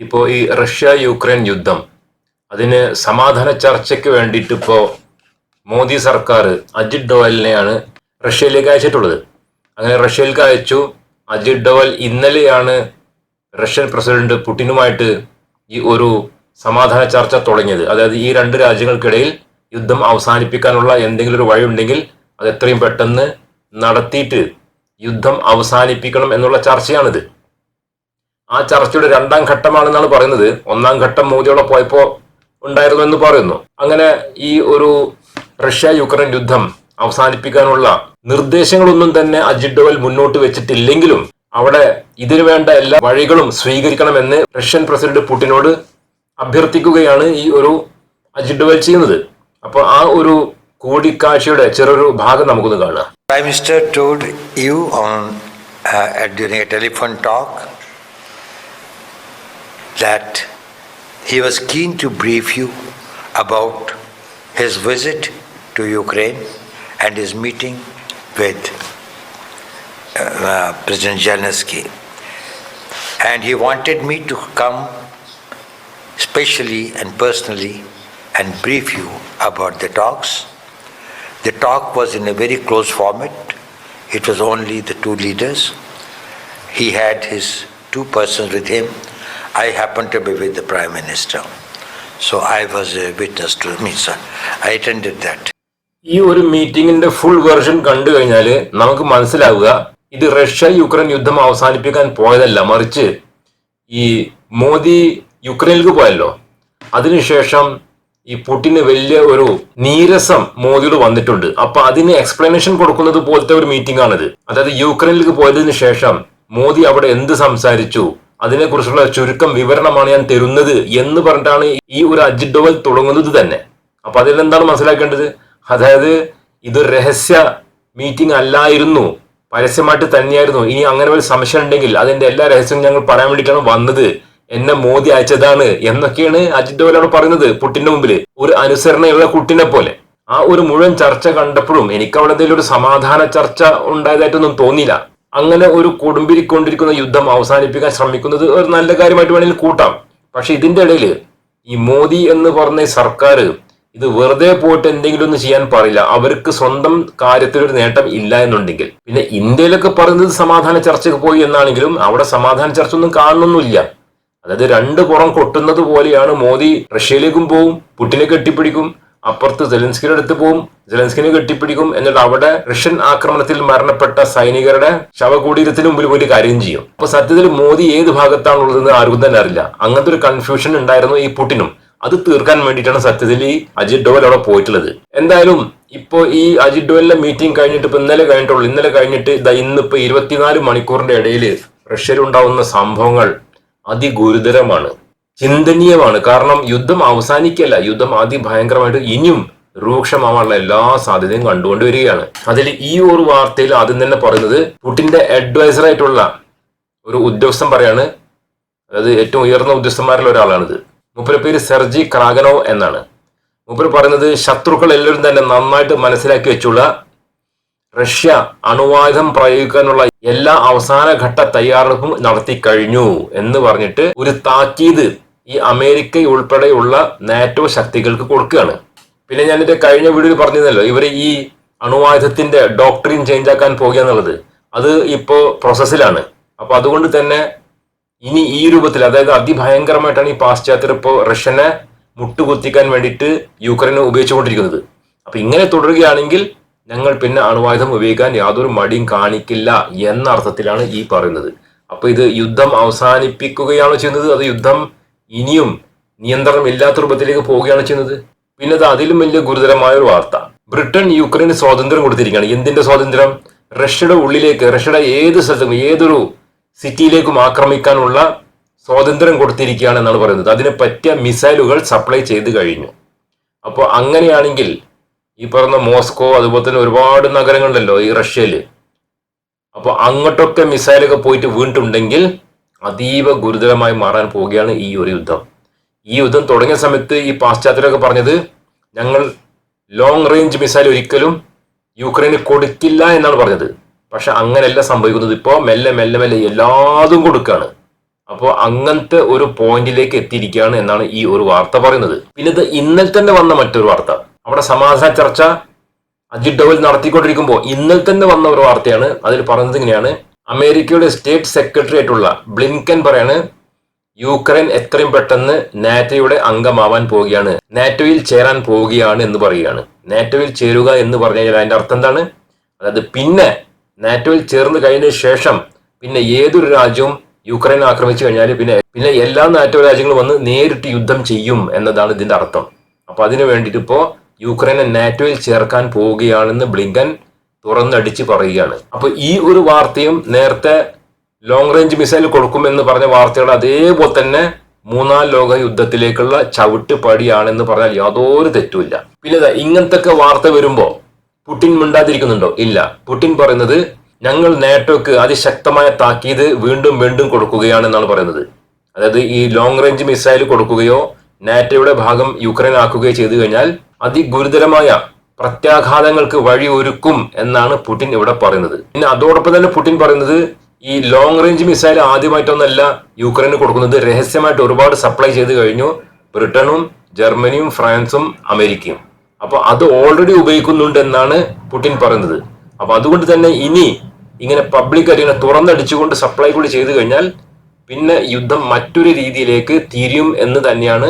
ഇപ്പോൾ ഈ Russia Ukraine യുദ്ധം അതിന് സമാധാന ചർച്ചയ്ക്ക് വേണ്ടിയിട്ട് ഇപ്പോൾ മോദി സർക്കാർ അജിത് ഡോവലിനെയാണ് റഷ്യയിലേക്ക് അയച്ചിട്ടുള്ളത്. അങ്ങനെ റഷ്യയിലേക്ക് അയച്ചു. അജിത് ഡോവൽ ഇന്നലെയാണ് റഷ്യൻ പ്രസിഡന്റ് പുടിനുമായിട്ട് ഈ ഒരു സമാധാന ചർച്ച തുടങ്ങിയത്. അതായത് ഈ രണ്ട് രാജ്യങ്ങൾക്കിടയിൽ യുദ്ധം അവസാനിപ്പിക്കാനുള്ള എന്തെങ്കിലും ഒരു വഴിയുണ്ടെങ്കിൽ അത് എത്രയും പെട്ടെന്ന് നടത്തിയിട്ട് യുദ്ധം അവസാനിപ്പിക്കണം എന്നുള്ള ചർച്ചയാണിത്. ആ ചർച്ചയുടെ രണ്ടാം ഘട്ടമാണെന്നാണ് പറയുന്നത്. ഒന്നാം ഘട്ടം മോദിയോടെ പോയപ്പോൾ ഉണ്ടായിരുന്നു എന്ന് പറയുന്നു. അങ്ങനെ ഈ ഒരു റഷ്യ യുക്രൈൻ യുദ്ധം അവസാനിപ്പിക്കാനുള്ള നിർദ്ദേശങ്ങളൊന്നും തന്നെ അജിത് ഡോവൽ മുന്നോട്ട് വെച്ചിട്ടില്ലെങ്കിലും അവിടെ ഇതിനു വേണ്ട എല്ലാ വഴികളും സ്വീകരിക്കണമെന്ന് റഷ്യൻ പ്രസിഡന്റ് പുടിനോട് അഭ്യർത്ഥിക്കുകയാണ് ഈ ഒരു അജിത് ഡോവൽ ചെയ്യുന്നത്. അപ്പോൾ ആ ഒരു കൂടിക്കാഴ്ചയുടെ ചെറിയൊരു ഭാഗം നമുക്കൊന്ന് കാണാം. Prime minister told you on during a telephone talk that he was keen to brief you about his visit to Ukraine and his meeting with uh, uh, President Zelensky. And he wanted me to come specially and personally and brief you about the talks. The talk was in a very close format. It was only the two leaders. He had his two persons with him. I happened to be with the Prime Minister. So I was a witness to me, sir. I attended that. ഈ ഒരു മീറ്റിംഗിന്റെ full version കണ്ടു കഴിഞ്ഞാൽ നമുക്ക് മനസ്സിലാവുക ഇത് Russia Ukraine യുദ്ധം അവസാനിപ്പിക്കാൻ പോയതല്ല മറിച്ച് ഈ മോദി യുക്രൈനിലേക്ക് പോയല്ലോ അതിനുശേഷം ഈ പുടിന് വലിയ ഒരു നീരസം മോദിയോട് വന്നിട്ടുണ്ട് അപ്പൊ അതിന് എക്സ്പ്ലനേഷൻ കൊടുക്കുന്നത് പോലത്തെ ഒരു മീറ്റിംഗ് ആണിത് അതായത് യുക്രൈനിലേക്ക് പോയതിനു ശേഷം മോദി അവിടെ എന്ത് സംസാരിച്ചു അതിനെക്കുറിച്ചുള്ള ചുരുക്കം വിവരണമാണ് ഞാൻ തരുന്നത് എന്ന് പറഞ്ഞിട്ടാണ് ഈ ഒരു അജിത് ഡോവൽ തുടങ്ങുന്നത് തന്നെ. അപ്പൊ അതിൽ എന്താണ് മനസ്സിലാക്കേണ്ടത്? അതായത് ഇത് രഹസ്യ മീറ്റിംഗ് അല്ലായിരുന്നു. പരസ്യമായിട്ട് തന്നെയായിരുന്നു. ഇനി അങ്ങനെ ഒരു സംശയം ഉണ്ടെങ്കിൽ അതിന്റെ എല്ലാ രഹസ്യവും ഞങ്ങൾ പറയാൻ വേണ്ടിയിട്ടാണ് വന്നത്. എന്നെ മോദി അയച്ചതാണ് എന്നൊക്കെയാണ് അജിത് അവിടെ പറയുന്നത് പുട്ടിന്റെ മുമ്പിൽ. ഒരു അനുസരണയുള്ള കുട്ടിനെ പോലെ. ആ ഒരു മുഴുവൻ ചർച്ച കണ്ടപ്പോഴും എനിക്ക് അവിടെ എന്തെങ്കിലും ഒരു സമാധാന ചർച്ച ഉണ്ടായതായിട്ടൊന്നും തോന്നിയില്ല. അങ്ങനെ ഒരു കൊടുമ്പിരിക്കൊണ്ടിരിക്കുന്ന യുദ്ധം അവസാനിപ്പിക്കാൻ ശ്രമിക്കുന്നത് ഒരു നല്ല കാര്യമായിട്ട് വേണമെങ്കിൽ കൂട്ടാം. പക്ഷെ ഇതിന്റെ ഇടയിൽ ഈ മോദി എന്ന് പറഞ്ഞ സർക്കാർ ഇത് വെറുതെ പോയിട്ട് എന്തെങ്കിലും ഒന്ന് ചെയ്യാൻ പാടില്ല. അവർക്ക് സ്വന്തം കാര്യത്തിൽ ഒരു നേട്ടം ഇല്ല എന്നുണ്ടെങ്കിൽ. പിന്നെ ഇന്ത്യയിലൊക്കെ പറയുന്നത് സമാധാന ചർച്ചയ്ക്ക് പോയി എന്നാണെങ്കിലും അവിടെ സമാധാന ചർച്ച ഒന്നും കാണുന്നൊന്നുമില്ല. അതായത് രണ്ട് പുറം കൊട്ടുന്നത് പോലെയാണ് മോദി റഷ്യയിലേക്കും പോവും പുട്ടിനെ കെട്ടിപ്പിടിക്കും അപ്പുറത്ത് ജെലൻസ്കിയുടെ അടുത്ത് പോവും. ജെലൻസ്കിനെ കെട്ടിപ്പിടിക്കും എന്നിട്ട് അവിടെ റഷ്യൻ ആക്രമണത്തിൽ മരണപ്പെട്ട സൈനികരുടെ ശവകൂടീരത്തിന് മുമ്പിൽ പോയിട്ട് കാര്യം ചെയ്യും. അപ്പൊ സത്യത്തിൽ മോദി ഏത് ഭാഗത്താണുള്ളതെന്ന് ആർക്കും തന്നെ അറിയില്ല. അങ്ങനത്തെ ഒരു കൺഫ്യൂഷൻ ഉണ്ടായിരുന്നു ഈ പുട്ടിനും അത് തീർക്കാൻ വേണ്ടിയിട്ടാണ് സത്യത്തിൽ ഈ അജിത് ഡോവൽ അവിടെ പോയിട്ടുള്ളത്. എന്തായാലും ഇപ്പോ ഈ അജിത് ഡോവലിന്റെ മീറ്റിംഗ് കഴിഞ്ഞിട്ട് ഇപ്പൊ ഇന്നലെ കഴിഞ്ഞിട്ടുള്ളൂ. ഇന്നലെ കഴിഞ്ഞിട്ട് ഇതാ ഇന്നിപ്പോ ഇരുപത്തിനാല് മണിക്കൂറിന്റെ ഇടയിൽ റഷ്യയിലുണ്ടാവുന്ന സംഭവങ്ങൾ അതിഗുരുതരമാണ്. ചിന്തനീയമാണ്. കാരണം യുദ്ധം അവസാനിക്കല്ല. യുദ്ധം അതിഭയങ്കരമായിട്ട് ഇനിയും രൂക്ഷമാവാനുള്ള എല്ലാ സാധ്യതയും കണ്ടുകൊണ്ട് വരികയാണ് അതിൽ ഈ ഒരു വാർത്തയിൽ ആദ്യം തന്നെ പറയുന്നത് പുട്ടിന്റെ അഡ്വൈസറായിട്ടുള്ള ഒരു ഉദ്യോഗസ്ഥൻ പറയാണ്. അതായത് ഏറ്റവും ഉയർന്ന ഉദ്യോഗസ്ഥന്മാരിൽ ഒരാളാണിത്. മുപ്പര പേര് സെർജി ക്രാഗനോ എന്നാണ്. മുപ്പര് പറയുന്നത് ശത്രുക്കൾ എല്ലാവരും തന്നെ നന്നായിട്ട് മനസ്സിലാക്കി വെച്ചുള്ള റഷ്യ അണുവായുധം പ്രയോഗിക്കാനുള്ള എല്ലാ അവസാന ഘട്ട തയ്യാറെടുപ്പും നടത്തി കഴിഞ്ഞു എന്ന് പറഞ്ഞിട്ട് ഒരു താക്കീത് ഈ അമേരിക്ക ഉൾപ്പെടെയുള്ള നാറ്റോ ശക്തികൾക്ക് കൊടുക്കുകയാണ്. പിന്നെ ഞാനിത് കഴിഞ്ഞ വീഡിയോയിൽ പറഞ്ഞിരുന്നല്ലോ ഇവർ ഈ അണുവായുധത്തിന്റെ ഡോക്ടറിൻ ചേഞ്ച് ആക്കാൻ പോകുക എന്നുള്ളത് അത് ഇപ്പോൾ പ്രോസസ്സിലാണ് അപ്പൊ അതുകൊണ്ട് തന്നെ ഇനി ഈ രൂപത്തിൽ അതായത് അതിഭയങ്കരമായിട്ടാണ് ഈ പാശ്ചാത്യർ ഇപ്പോൾ റഷ്യനെ മുട്ടുകുത്തിക്കാൻ വേണ്ടിയിട്ട് യുക്രൈനെ ഉപയോഗിച്ചുകൊണ്ടിരിക്കുന്നത്. അപ്പൊ ഇങ്ങനെ തുടരുകയാണെങ്കിൽ ഞങ്ങൾ പിന്നെ അണുവായുധം ഉപയോഗിക്കാൻ യാതൊരു മടിയും കാണിക്കില്ല എന്ന അർത്ഥത്തിലാണ് ഈ പറയുന്നത്. അപ്പൊ ഇത് യുദ്ധം അവസാനിപ്പിക്കുകയാണോ ചെയ്യുന്നത്. അത് യുദ്ധം ഇനിയും നിയന്ത്രണം ഇല്ലാത്ത രൂപത്തിലേക്ക് പോവുകയാണ് ചെയ്യുന്നത്. പിന്നെ അത് അതിലും വലിയ ഗുരുതരമായ ഒരു വാർത്ത. ബ്രിട്ടൻ യുക്രൈന് സ്വാതന്ത്ര്യം കൊടുത്തിരിക്കുകയാണ്. എന്തിന്റെ സ്വാതന്ത്ര്യം? റഷ്യയുടെ ഉള്ളിലേക്ക് റഷ്യയുടെ ഏത് സ്ഥലത്തും ഏതൊരു സിറ്റിയിലേക്കും ആക്രമിക്കാനുള്ള സ്വാതന്ത്ര്യം കൊടുത്തിരിക്കുകയാണ് എന്നാണ് പറയുന്നത്. അതിന് പറ്റിയ മിസൈലുകൾ സപ്ലൈ ചെയ്ത് കഴിഞ്ഞു. അപ്പോൾ അങ്ങനെയാണെങ്കിൽ ഈ പറഞ്ഞ മോസ്കോ അതുപോലെ തന്നെ ഒരുപാട് നഗരങ്ങളുണ്ടല്ലോ ഈ റഷ്യയിൽ അപ്പോൾ അങ്ങോട്ടൊക്കെ മിസൈലൊക്കെ പോയിട്ട് വീണിട്ടുണ്ടെങ്കിൽ അതീവ ഗുരുതരമായി മാറാൻ പോവുകയാണ് ഈ ഒരു യുദ്ധം. ഈ യുദ്ധം തുടങ്ങിയ സമയത്ത് ഈ പാശ്ചാത്യരൊക്കെ പറഞ്ഞത് ഞങ്ങൾ ലോങ് റേഞ്ച് മിസൈൽ ഒരിക്കലും യുക്രൈന് കൊടുക്കില്ല എന്നാണ് പറഞ്ഞത്. പക്ഷെ അങ്ങനെയല്ല സംഭവിക്കുന്നത്. ഇപ്പോൾ മെല്ലെ മെല്ലെ മെല്ലെ എല്ലാതും കൊടുക്കുകയാണ്. അപ്പോൾ അങ്ങനത്തെ ഒരു പോയിന്റിലേക്ക് എത്തിയിരിക്കുകയാണ് എന്നാണ് ഈ ഒരു വാർത്ത പറയുന്നത്. പിന്നെ ഇത് ഇന്നലെ തന്നെ വന്ന മറ്റൊരു വാർത്ത. അവിടെ സമാധാന ചർച്ച അജിത് ഡോവൽ നടത്തിക്കൊണ്ടിരിക്കുമ്പോൾ ഇന്നലെ തന്നെ വന്ന ഒരു വാർത്തയാണ്. അതിൽ പറയുന്നത് ഇങ്ങനെയാണ്. അമേരിക്കയുടെ സ്റ്റേറ്റ് സെക്രട്ടറി ആയിട്ടുള്ള ബ്ലിൻകൻ പറയാണ് യുക്രൈൻ എത്രയും പെട്ടെന്ന് നാറ്റോയുടെ അംഗമാവാൻ പോവുകയാണ് നാറ്റോയിൽ ചേരാൻ പോവുകയാണ് എന്ന് പറയുകയാണ്. നാറ്റോയിൽ ചേരുക എന്ന് പറഞ്ഞു കഴിഞ്ഞാൽ അതിന്റെ അർത്ഥം എന്താണ്? അതായത് പിന്നെ നാറ്റോയിൽ ചേർന്ന് കഴിഞ്ഞ ശേഷം പിന്നെ ഏതൊരു രാജ്യവും യുക്രൈൻ ആക്രമിച്ചു കഴിഞ്ഞാൽ പിന്നെ പിന്നെ എല്ലാ നാറ്റോ രാജ്യങ്ങളും വന്ന് നേരിട്ട് യുദ്ധം ചെയ്യും എന്നതാണ് ഇതിന്റെ അർത്ഥം. അപ്പൊ അതിനു വേണ്ടിയിട്ട് ഇപ്പോൾ യുക്രൈനെ നാറ്റോയിൽ ചേർക്കാൻ പോവുകയാണെന്ന് ബ്ലിങ്കൻ തുറന്നടിച്ച് പറയുകയാണ്. അപ്പൊ ഈ ഒരു വാർത്തയും നേരത്തെ ലോങ് റേഞ്ച് മിസൈൽ കൊടുക്കുമെന്ന് പറഞ്ഞ വാർത്തകൾ അതേപോലെ തന്നെ മൂന്നാം ലോക യുദ്ധത്തിലേക്കുള്ള ചവിട്ട് പടിയാണെന്ന് പറഞ്ഞാൽ യാതൊരു തെറ്റുമില്ല. പിന്നെ ഇങ്ങനത്തെ വാർത്ത വരുമ്പോ പുട്ടിൻ മിണ്ടാതിരിക്കുന്നുണ്ടോ? ഇല്ല. പുട്ടിൻ പറയുന്നത് ഞങ്ങൾ നേട്ടോക്ക് അതിശക്തമായ താക്കീത് വീണ്ടും വീണ്ടും കൊടുക്കുകയാണെന്നാണ് പറയുന്നത്. അതായത് ഈ ലോങ് റേഞ്ച് മിസൈൽ കൊടുക്കുകയോ നാറ്റോയുടെ ഭാഗം യുക്രൈൻ ആക്കുകയോ ചെയ്തു കഴിഞ്ഞാൽ അതിഗുരുതരമായ പ്രത്യാഘാതങ്ങൾക്ക് വഴി ഒരുക്കും എന്നാണ് പുടിൻ ഇവിടെ പറയുന്നത്. പിന്നെ അതോടൊപ്പം തന്നെ പുടിൻ പറയുന്നത് ഈ ലോങ് റേഞ്ച് മിസൈൽ ആദ്യമായിട്ടൊന്നല്ല യുക്രൈന് കൊടുക്കുന്നത്. രഹസ്യമായിട്ട് ഒരുപാട് സപ്ലൈ ചെയ്ത് കഴിഞ്ഞു. ബ്രിട്ടനും ജർമ്മനിയും ഫ്രാൻസും അമേരിക്കയും. അപ്പൊ അത് ഓൾറെഡി ഉപയോഗിക്കുന്നുണ്ട് എന്നാണ് പുടിൻ പറയുന്നത്. അപ്പൊ അതുകൊണ്ട് തന്നെ ഇനി ഇങ്ങനെ പബ്ലിക് ഇങ്ങനെ തുറന്നടിച്ചുകൊണ്ട് സപ്ലൈ കൂടി ചെയ്തു കഴിഞ്ഞാൽ പിന്നെ യുദ്ധം മറ്റൊരു രീതിയിലേക്ക് തിരിയും എന്ന് തന്നെയാണ്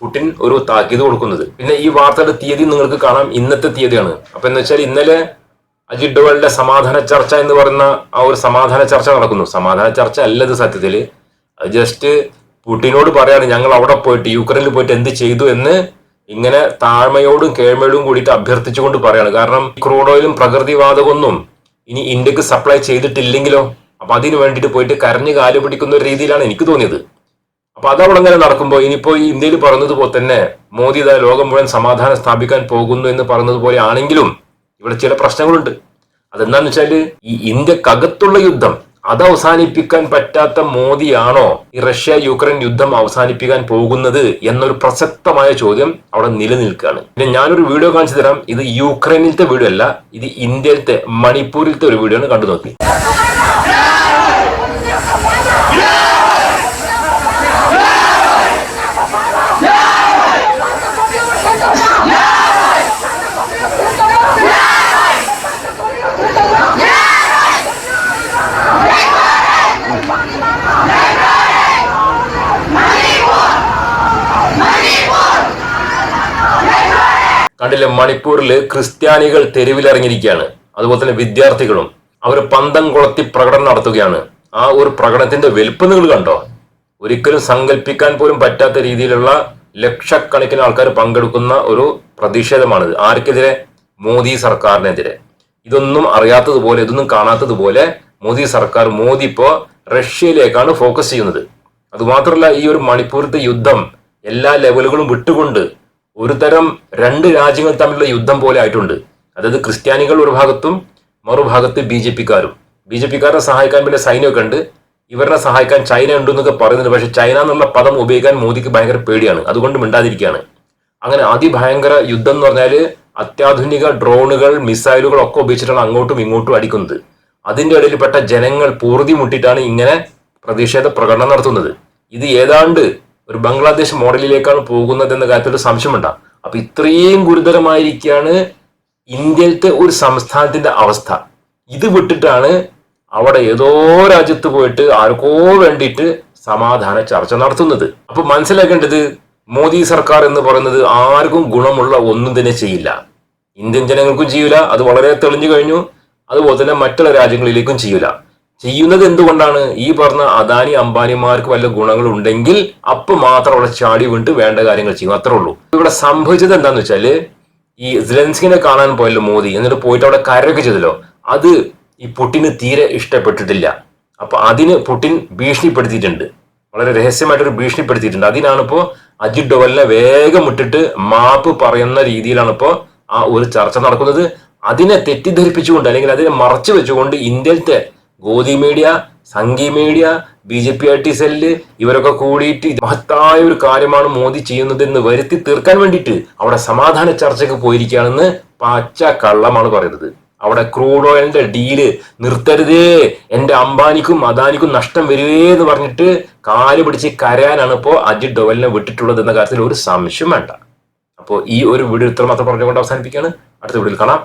പുടിൻ ഒരു താക്കീത് കൊടുക്കുന്നത്. പിന്നെ ഈ വാർത്തയുടെ തീയതി നിങ്ങൾക്ക് കാണാം. ഇന്നത്തെ തീയതിയാണ്. അപ്പൊ എന്ന് വെച്ചാൽ ഇന്നലെ അജിത് ഡോവലിന്റെ സമാധാന ചർച്ച എന്ന് പറയുന്ന ആ ഒരു സമാധാന ചർച്ച നടക്കുന്നു. സമാധാന ചർച്ച അല്ല ഇത് സത്യത്തിൽ. അത് ജസ്റ്റ് പുടിനോട് പറയാണ് ഞങ്ങൾ അവിടെ പോയിട്ട് യുക്രൈനിൽ പോയിട്ട് എന്ത് ചെയ്തു? എന്ന് ഇങ്ങനെ താഴ്മയോടും കേഴ്മയോടും കൂടിയിട്ട് അഭ്യർത്ഥിച്ചുകൊണ്ട് പറയാണ്. കാരണം ക്രൂഡ് ഓയിലും പ്രകൃതിവാതകമൊന്നും ഇനി ഇന്ത്യയ്ക്ക് സപ്ലൈ ചെയ്തിട്ടില്ലെങ്കിലോ? അപ്പൊ അതിന് വേണ്ടിയിട്ട് പോയിട്ട് കരഞ്ഞ് കാൽ പിടിക്കുന്ന ഒരു രീതിയിലാണ് എനിക്ക് തോന്നിയത്. അപ്പൊ അതവിടെ അങ്ങനെ നടക്കുമ്പോൾ ഇനിയിപ്പോ ഇന്ത്യയിൽ പറഞ്ഞതുപോലെ തന്നെ മോദി ഇതാ ലോകം മുഴുവൻ സമാധാനം സ്ഥാപിക്കാൻ പോകുന്നു എന്ന് പറഞ്ഞതുപോലെ ആണെങ്കിലും ഇവിടെ ചില പ്രശ്നങ്ങളുണ്ട്. അതെന്താന്ന് വെച്ചാൽ ഈ ഇന്ത്യക്കകത്തുള്ള യുദ്ധം അത് അവസാനിപ്പിക്കാൻ പറ്റാത്ത മോദിയാണോ ഈ റഷ്യ യുക്രൈൻ യുദ്ധം അവസാനിപ്പിക്കാൻ പോകുന്നത് എന്നൊരു പ്രസക്തമായ ചോദ്യം അവിടെ നിലനിൽക്കുകയാണ്. പിന്നെ ഞാനൊരു വീഡിയോ കാണിച്ചു തരാം. ഇത് യുക്രൈനിലത്തെ വീഡിയോ അല്ല ഇത് ഇന്ത്യയിലത്തെ മണിപ്പൂരിലത്തെ ഒരു വീഡിയോ ആണ് കണ്ടു നോക്കി കണ്ടില്ലേ മണിപ്പൂരിൽ ക്രിസ്ത്യാനികൾ തെരുവിലിറങ്ങിയിരിക്കുകയാണ്. അതുപോലെ തന്നെ വിദ്യാർത്ഥികളും. അവർ പന്തം കൊളത്തി പ്രകടനം നടത്തുകയാണ്. ആ ഒരു പ്രകടനത്തിന്റെ വലുപ്പം നിങ്ങൾ കണ്ടോ? ഒരിക്കലും സങ്കല്പിക്കാൻ പോലും പറ്റാത്ത രീതിയിലുള്ള ലക്ഷക്കണക്കിന് ആൾക്കാർ പങ്കെടുക്കുന്ന ഒരു പ്രതിഷേധമാണിത്. ആർക്കെതിരെ? മോദി സർക്കാരിനെതിരെ. ഇതൊന്നും അറിയാത്തതുപോലെ ഇതൊന്നും കാണാത്തതുപോലെ മോദി സർക്കാർ മോദി ഇപ്പോ റഷ്യയിലേക്കാണ് ഫോക്കസ് ചെയ്യുന്നത്. അതുമാത്രമല്ല ഈ ഒരു മണിപ്പൂരത്തെ യുദ്ധം എല്ലാ ലെവലുകളും വിട്ടുകൊണ്ട് ഒരു തരം രണ്ട് രാജ്യങ്ങൾ തമ്മിലുള്ള യുദ്ധം പോലെ ആയിട്ടുണ്ട്. അതായത് ക്രിസ്ത്യാനികൾ ഒരു ഭാഗത്തും മറുഭാഗത്ത് ബി ജെ പിക്കാരും. ബി ജെ പിക്കാരെ സഹായിക്കാൻ പിന്നെ സൈന്യമൊക്കെ ഉണ്ട്. ഇവരെ സഹായിക്കാൻ ചൈന ഉണ്ട് എന്നൊക്കെ പറയുന്നുണ്ട്. പക്ഷെ ചൈന എന്നുള്ള പദം ഉപയോഗിക്കാൻ മോദിക്ക് ഭയങ്കര പേടിയാണ്. അതുകൊണ്ട് മിണ്ടാതിരിക്കുകയാണ്. അങ്ങനെ അതിഭയങ്കര യുദ്ധം എന്ന് പറഞ്ഞാൽ അത്യാധുനിക ഡ്രോണുകൾ മിസൈലുകൾ ഒക്കെ ഉപയോഗിച്ചിട്ടാണ് അങ്ങോട്ടും ഇങ്ങോട്ടും അടിക്കുന്നത്. അതിന്റെ ഇടയിൽപ്പെട്ട ജനങ്ങൾ പൂർതി മുട്ടിയിട്ടാണ് ഇങ്ങനെ പ്രതിഷേധ പ്രകടനം നടത്തുന്നത്. ഇത് ഏതാണ്ട് ഒരു ബംഗ്ലാദേശ് മോഡലിലേക്കാണ് പോകുന്നത് എന്ന കാര്യത്തിൽ ഒരു സംശയമുണ്ടാ. അപ്പൊ ഇത്രയും ഗുരുതരമായിരിക്കുകയാണ് ഇന്ത്യയിലത്തെ ഒരു സംസ്ഥാനത്തിന്റെ അവസ്ഥ. ഇത് വിട്ടിട്ടാണ് അവിടെ ഏതോ രാജ്യത്ത് പോയിട്ട് ആർക്കോ വേണ്ടിയിട്ട് സമാധാന ചർച്ച നടത്തുന്നത്. അപ്പൊ മനസ്സിലാക്കേണ്ടത് മോദി സർക്കാർ എന്ന് പറയുന്നത് ആർക്കും ഗുണമുള്ള ഒന്നും തന്നെ ചെയ്യില്ല. ഇന്ത്യൻ ജനങ്ങൾക്കും ചെയ്യൂല അത് വളരെ തെളിഞ്ഞു കഴിഞ്ഞു. അതുപോലെ തന്നെ മറ്റുള്ള രാജ്യങ്ങളിലേക്കും ചെയ്യൂല. ചെയ്യുന്നത് എന്തുകൊണ്ടാണ്? ഈ പറഞ്ഞ അദാനി അംബാനിമാർക്ക് വല്ല ഗുണങ്ങൾ ഉണ്ടെങ്കിൽ അപ്പൊ മാത്രം അവിടെ ചാടി വീണ്ട് വേണ്ട കാര്യങ്ങൾ ചെയ്യും. അത്രേ ഉള്ളൂ. ഇവിടെ സംഭവിച്ചത് എന്താന്ന് വെച്ചാൽ ഈ സെലൻസ്കിനെ കാണാൻ പോയല്ലോ മോദി. എന്നിട്ട് പോയിട്ട് അവിടെ കരയൊക്കെ ചെയ്തല്ലോ. അത് ഈ പുട്ടിന് തീരെ ഇഷ്ടപ്പെട്ടിട്ടില്ല. അപ്പൊ അതിന് പുട്ടിൻ ഭീഷണിപ്പെടുത്തിയിട്ടുണ്ട്. വളരെ രഹസ്യമായിട്ടൊരു ഭീഷണിപ്പെടുത്തിയിട്ടുണ്ട്. അതിനാണ് അജിത് ഡോവലിനെ വേഗം ഇട്ടിട്ട് മാപ്പ് പറയുന്ന രീതിയിലാണ് ഇപ്പോ ആ ഒരു ചർച്ച നടക്കുന്നത്. അതിനെ തെറ്റിദ്ധരിപ്പിച്ചുകൊണ്ട് അല്ലെങ്കിൽ അതിനെ മറച്ചു വെച്ചുകൊണ്ട് ഇന്ത്യയിലത്തെ Godi media Sanghi media B J P I T cell ഇവരൊക്കെ കൂടിയിട്ട് മഹത്തായ ഒരു കാര്യമാണ് മോദി ചെയ്യുന്നത് എന്ന് വരുത്തി തീർക്കാൻ വേണ്ടിയിട്ട് അവിടെ സമാധാന ചർച്ചയ്ക്ക് പോയിരിക്കുകയാണെന്ന് പച്ച കള്ളമാണ് പറയുന്നത്. അവിടെ ക്രൂഡ് ഓയിലിന്റെ ഡീൽ നിർത്തരുതേ എന്റെ അംബാനിക്കും അദാനിക്കും നഷ്ടം വരുവേ എന്ന് പറഞ്ഞിട്ട് കാൽ പിടിച്ച് കരയാനാണ് ഇപ്പോൾ അജിത് ഡോവലിനെ വിട്ടിട്ടുള്ളത് എന്ന കാര്യത്തിൽ ഒരു സംശയം വേണ്ട. അപ്പോൾ ഈ ഒരു വീഡിയോ ഇത്ര മാത്രം പറഞ്ഞുകൊണ്ട് അവസാനിപ്പിക്കുകയാണ്. അടുത്ത വീഡിയോയിൽ കാണാം.